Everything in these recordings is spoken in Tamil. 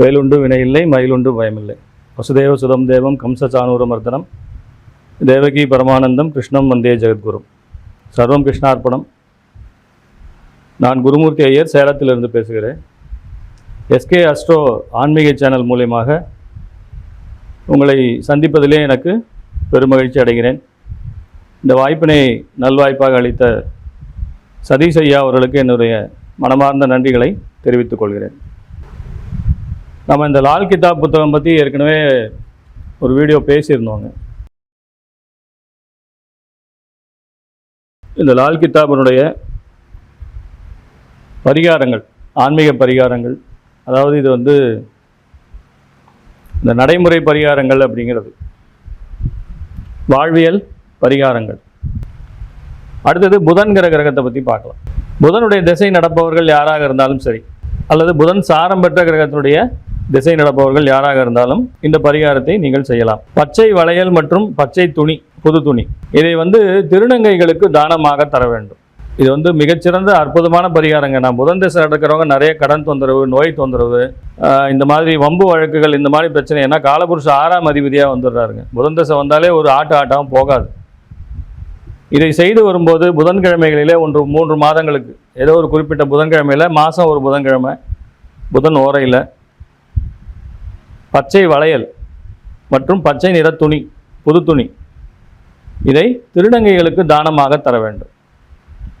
வேலுண்டு வினையில்லை மயிலுண்டு பயமில்லை. வசுதேவ சுதம் தேவம் கம்சசானூர மர்தனம். தேவகி பரமானந்தம் கிருஷ்ணம் வந்தே ஜெகத்குரும் சர்வம் கிருஷ்ணார்ப்பணம். நான் குருமூர்த்தி ஐயர் சேலத்திலிருந்து பேசுகிறேன். எஸ்கே அஸ்ட்ரோ ஆன்மீக சேனல் மூலியமாக உங்களை சந்திப்பதிலே எனக்கு பெருமகிழ்ச்சி அடைகிறேன். இந்த வாய்ப்பினை நல்வாய்ப்பாக அளித்த சதீஷ் ஐயா அவர்களுக்கு என்னுடைய மனமார்ந்த நன்றிகளை தெரிவித்துக் கொள்கிறேன். நம்ம இந்த லால் கிதாப் புத்தகம் பற்றி ஏற்கனவே ஒரு வீடியோ பேசியிருந்தோங்க. இந்த லால் கிதாபினுடைய பரிகாரங்கள் ஆன்மீக பரிகாரங்கள் அதாவது இது வந்து இந்த நடைமுறை பரிகாரங்கள் அப்படிங்கிறது வாழ்வியல் பரிகாரங்கள். அடுத்தது புதன்கிற கிரகத்தை பற்றி பார்க்கலாம். புதனுடைய திசை நடப்பவர்கள் யாராக இருந்தாலும் சரி அல்லது புதன் சாரம் பெற்ற கிரகத்தினுடைய திசை நடப்பவர்கள் யாராக இருந்தாலும் இந்த பரிகாரத்தை நீங்கள் செய்யலாம். பச்சை வளையல் மற்றும் பச்சை துணி புது துணி. இதை வந்து திருநங்கைகளுக்கு தானமாக தர வேண்டும். இது வந்து மிகச்சிறந்த அற்புதமான பரிகாரங்க. நான் புதன் திசை நடக்கிறவங்க நிறைய கடன் தொந்தரவு நோய் தொந்தரவு இந்த மாதிரி வம்பு வழக்குகள் இந்த மாதிரி பிரச்சனை. ஏன்னா காலபுருஷ ஆறாம் அதிபதியாக வந்துடுறாருங்க. புதன் திசை வந்தாலே ஒரு ஆட்டு ஆட்டாகவும் போகாது. இதை செய்து வரும்போது புதன்கிழமைகளிலே ஒன்று மூன்று மாதங்களுக்கு ஏதோ ஒரு குறிப்பிட்ட புதன்கிழமையில் மாதம் ஒரு புதன்கிழமை புதன் ஓரையில் பச்சை வளையல் மற்றும் பச்சை நிற துணி புது துணி. இதை திருநங்கைகளுக்கு தானமாக தர வேண்டும்.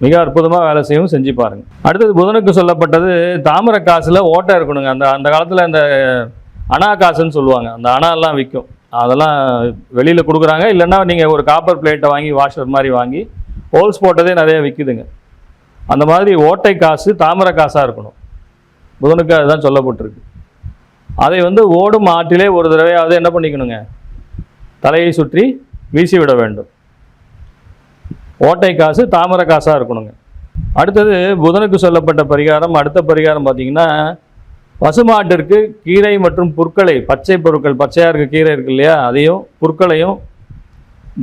மிக அற்புதமாக வேலை செய்யவும் செஞ்சு பாருங்க. அடுத்தது புதனுக்கு சொல்லப்பட்டது தாமரை காசில் ஓட்டை இருக்கணுங்க. அந்த அந்த காலத்தில் இந்த அணா காசுன்னு சொல்லுவாங்க. அந்த அணாலாம் விற்கும் அதெல்லாம் வெளியில் கொடுக்குறாங்க. இல்லைன்னா நீங்கள் ஒரு காப்பர் பிளேட்டை வாங்கி வாஷர் மாதிரி வாங்கி ஹோல்ஸ் போட்டதே நிறைய விற்குதுங்க அந்த மாதிரி ஓட்டை காசு தாமரை காசாக இருக்கணும். புதனுக்கு அதுதான் சொல்லப்பட்டிருக்கு. அதை வந்து ஓடும் ஆற்றிலே ஒரு தடவையாவது என்ன பண்ணிக்கணுங்க? தலையை சுற்றி வீசி விட வேண்டும். ஓட்டை காசு தாமரை காசாக இருக்கணுங்க. அடுத்தது புதனுக்கு சொல்லப்பட்ட பரிகாரம் அடுத்த பரிகாரம் பார்த்தீங்கன்னா பசுமாட்டிற்கு கீரை மற்றும் புற்களை பச்சை பொருட்கள் பச்சையாக இருக்க கீரை இருக்கு இல்லையா? அதையும் புற்களையும்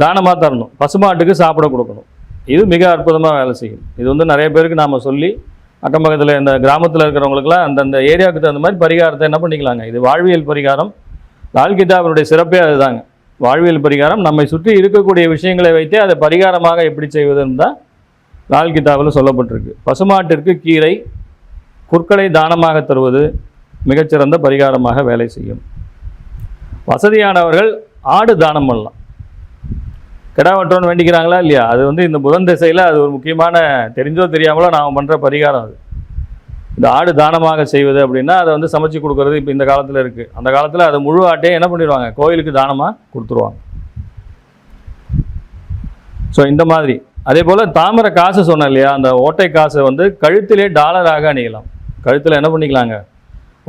தானமாக தரணும். பசுமாட்டுக்கு சாப்பிட கொடுக்கணும். இது மிக அற்புதமாக வேலை செய்யும். இது வந்து நிறைய பேருக்கு நாம் சொல்லி அக்கம் பக்கத்தில் இந்த கிராமத்தில் இருக்கிறவங்களுக்குலாம் அந்தந்த ஏரியாவுக்கு தகுந்த மாதிரி பரிகாரத்தை என்ன பண்ணிக்கலாங்க? இது வாழ்வியல் பரிகாரம். லால் கிதாபினுடைய சிறப்பே அதுதாங்க. வாழ்வியல் பரிகாரம். நம்மை சுற்றி இருக்கக்கூடிய விஷயங்களை வைத்தே அதை பரிகாரமாக எப்படி செய்வதுன்னு தான் லால் கிதாபில் சொல்லப்பட்டிருக்கு. பசுமாட்டிற்கு கீரை குற்களை தானமாக தருவது மிகச்சிறந்த பரிகாரமாக வேலை செய்யும். வசதியானவர்கள் ஆடு தானம் பண்ணலாம். கிடா வெட்டணும்னு வேண்டிக்கிறாங்களா இல்லையா? அது வந்து இந்த புதன் திசையில் அது ஒரு முக்கியமான தெரிஞ்சோ தெரியாமலோ நாம் பண்ணுற பரிகாரம் அது. இந்த ஆடு தானமாக செய்வது அப்படின்னா அதை வந்து சமைச்சு கொடுக்குறது இப்போ இந்த காலத்தில் இருக்குது அந்த காலத்தில் அதை முழு ஆட்டையே என்ன பண்ணிடுவாங்க? கோயிலுக்கு தானமாக கொடுத்துருவாங்க. ஸோ இந்த மாதிரி. அதே போல் தாமரை காசு சொன்னேன் இல்லையா? அந்த ஓட்டை காசை வந்து கழுத்திலே டாலராக அணியலாம். கழுத்தில் என்ன பண்ணிக்கலாங்க?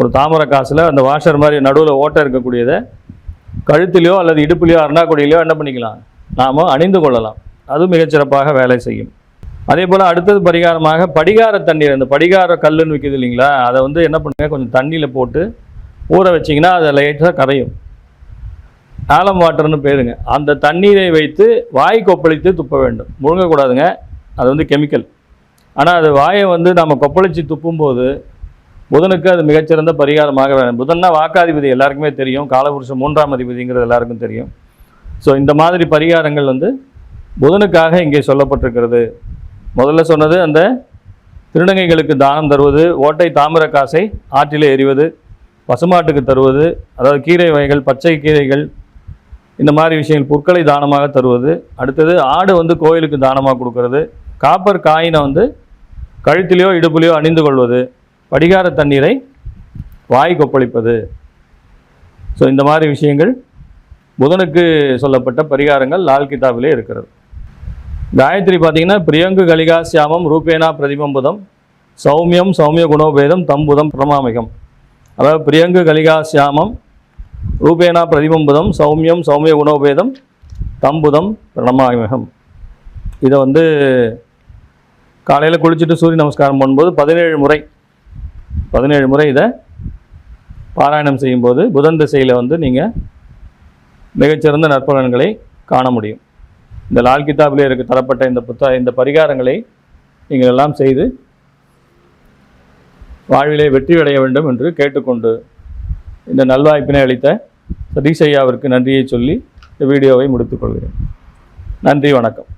ஒரு தாமரை காசில் அந்த வாஷர் மாதிரி நடுவில் ஓட்டை இருக்கக்கூடியதை கழுத்திலையோ அல்லது இடுப்புலையோ அருணாக்குடியிலையோ என்ன பண்ணிக்கலாம்? நாம் அணிந்து கொள்ளலாம். அது மிகச்சிறப்பாக வேலை செய்யும். அதே போல் அடுத்தது பரிகாரமாக படிகார தண்ணீர் அந்த படிகார கல்லுன்னு விற்கிது இல்லைங்களா? அதை வந்து என்ன பண்ணுங்க கொஞ்சம் தண்ணியில் போட்டு ஊற வச்சிங்கன்னா அதை லைட்டாக கரையும். ஆலம் வாட்டர்னு பேருங்க. அந்த தண்ணீரை வைத்து வாய் கொப்பளித்து துப்ப வேண்டும். முழுங்கக்கூடாதுங்க. அது வந்து கெமிக்கல். ஆனால் அது வாயை வந்து நம்ம கொப்பளித்து துப்பும்போது புதனுக்கு அது மிகச்சிறந்த பரிகாரமாக வேணும். புதன்னா வாக்காதிபதி எல்லாருக்குமே தெரியும். காலபுருஷம் மூன்றாம் அதிபதிங்கிறது எல்லாருக்கும் தெரியும். ஸோ இந்த மாதிரி பரிகாரங்கள் வந்து புதனுக்காக இங்கே சொல்லப்பட்டிருக்கிறது. முதல்ல சொன்னது அந்த திருநங்கைகளுக்கு தானம் தருவது ஓட்டை தாமிர காசை ஆற்றிலே எறிவது பசுமாட்டுக்கு தருவது அதாவது கீரை வகைகள் பச்சை கீரைகள் இந்த மாதிரி விஷயங்கள் புற்களை தானமாக தருவது. அடுத்தது ஆடு வந்து கோயிலுக்கு தானமாக கொடுக்கறது. காப்பர் காயினை வந்து கழுத்திலையோ இடுப்புலையோ அணிந்து கொள்வது படிகார தண்ணீரை வாய் கொப்பளிப்பது. ஸோ இந்த மாதிரி விஷயங்கள் புதனுக்கு சொல்லப்பட்ட பரிகாரங்கள் லால் கிதாபிலே இருக்கிறது. காயத்ரி பார்த்தீங்கன்னா பிரியங்கு கலிகா சியாமம் ரூபேனா பிரதிபம்புதம் சௌமியம் சௌமிய குணோபேதம் தம்புதம் பிரமாமிகம். அதாவது பிரியங்கு கலிகா சியாமம் ரூபேனா பிரதிபம்புதம் சௌமியம் சௌமிய குணோபேதம் தம்புதம் பிரணமாமிகம் இதை வந்து காலையில் குளிச்சுட்டு சூரிய நமஸ்காரம் பண்ணும்போது பதினேழு முறை பதினேழு முறை இதை பாராயணம் செய்யும்போது புதன் திசையில் வந்து நீங்கள் மிகச்சிறந்த நற்பலன்களை காண முடியும். இந்த லால் கிதாபிலே இருக்க தரப்பட்ட இந்த புத்த இந்த பரிகாரங்களை நீங்கள் எல்லாம் செய்து வாழ்விலே வெற்றி அடைய வேண்டும் என்று கேட்டுக்கொண்டு இந்த நல்வாய்ப்பினை அளித்த சதீஷ் ஐயாவிற்கு நன்றியை சொல்லி இந்த வீடியோவை முடித்துக்கொள்கிறேன் நன்றி வணக்கம்.